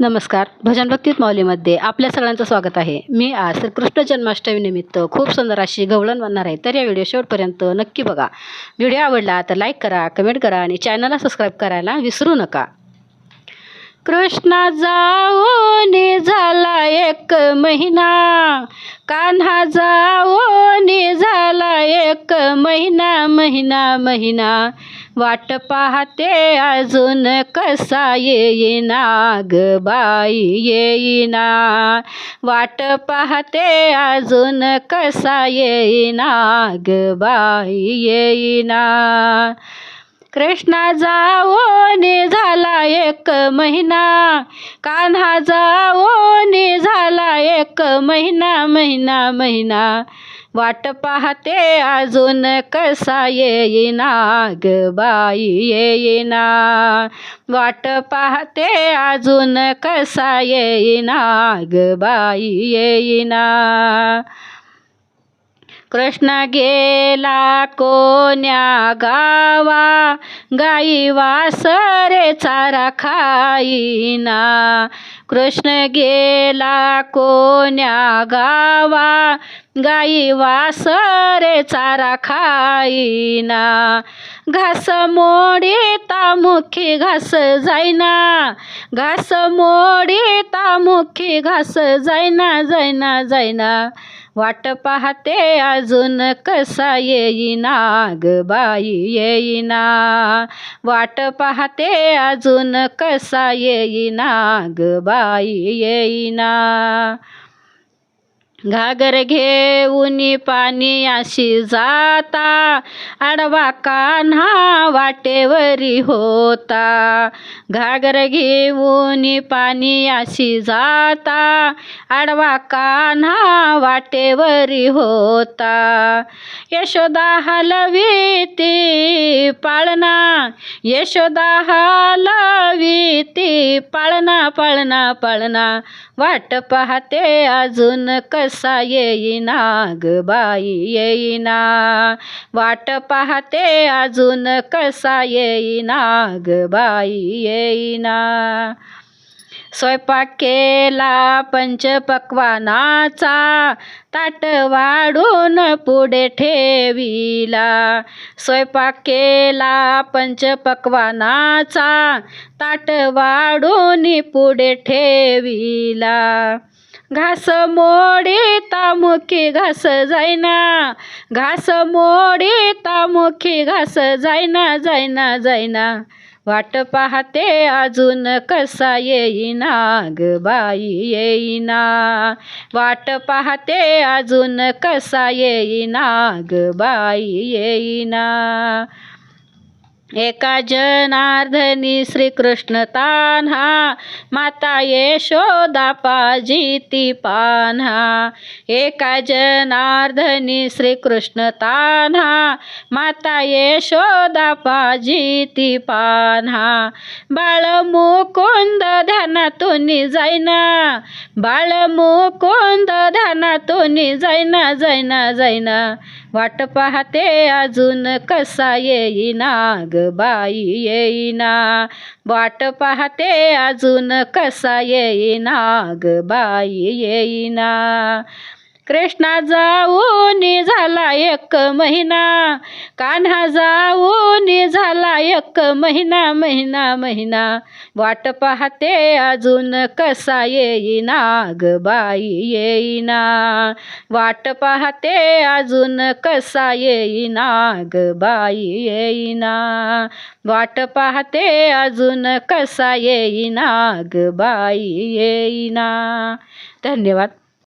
नमस्कार. भजन भक्तीत माऊलीमध्ये आपल्या सगळ्यांचं स्वागत आहे. मी आज श्रीकृष्ण जन्माष्टमीनिमित्त खूप सुंदर अशी गवळण बनणार आहे. तर या व्हिडिओ शेवटपर्यंत नक्की बघा. व्हिडिओ आवडला तर लाईक करा कमेंट करा आणि चॅनलला सबस्क्राईब करायला विसरू नका. कृष्णा जाऊन झाला एक महिना. कान्हा जाओ जाऊन झाला एक महिना महिना महिना. वाट पाहते अजून कसा येईना ग बाई येईना. वाट पाहते अजून कसा येईना ग बाई येईना. कृष्णा जाऊन झाला एक महिना कान्हा जाऊन झाला एक महिना महिना महिना. वाट पाहते अजून कसा येईना ग बाई येईना. वाट पाहते अजून कसा येईना ग बाई येईना. कृष्ण गेला कोण्या गावा? गाई वासरे चारा खाईना. कृष्ण गेला कोण्या गावा? गाई वासरे चारा खाईना. घास मोडी तामुखी घास जाईना. घास मोडी तामुखी घास जाईना जाईना जाईना. वाट पाहते अजून कसा येईना ग बाई येईना. वाट पाहते अजून कसा येईना ग बाई येईना. घागर घेऊन पाणी अशी जाता. आडवा कान्हा वाटेवरी होता. घागर घेऊन पाणी अशी जाता. आडवा कान्हा वाटेवरी होता. यशोदा हलवी ती पाळणा यशोदा हलवी ती पाळणा पाळणा पाळणा. वाट पाहते अजून कसा येईना ग बाई येईना. वाट पाहते अजून कसा येईना ग बाई येईना. स्वयंपाक केला पंचपक्वानाचा ताट वाढून पुढे ठेविला. स्वयंपाक केला पंचपक्वानाचा ताट वाढून पुढे ठेविला. घास मोडी तामुखी घास जायना घास मोडी तामुखी घास जायना जायना जायना वाट पाहते अजून कसा येईना ग बाई येईना. वाट पाहते अजून कसा येईना ग बाई येईना. एका जनार्दनी श्रीकृष्ण तान्हा माता यशोदा पाजिती पान्हा. एका जनार्दनी श्रीकृष्ण तान्हा माता यशोदा पाजिती पान्हा. बाळ मुकुंद ध्यानातून जाईना बाळ मुकुंद ध्यानातून जाईना जाईना जाईना वाट पाहते अजून कसा येईना ग बाई येईना वाट पाहते अजून कसा येईना ग बाई येईना कृष्णा जाऊन झाला एक महिना कान्हा जाऊन झाला एक महिना महिना महिना. वाट पाहते अजून कसा येईना ग बाई येईना. वाट पाहते अजून कसा येईना ग बाई येईना. वाट पाहते अजून कसा येईना ग बाई येईना. धन्यवाद.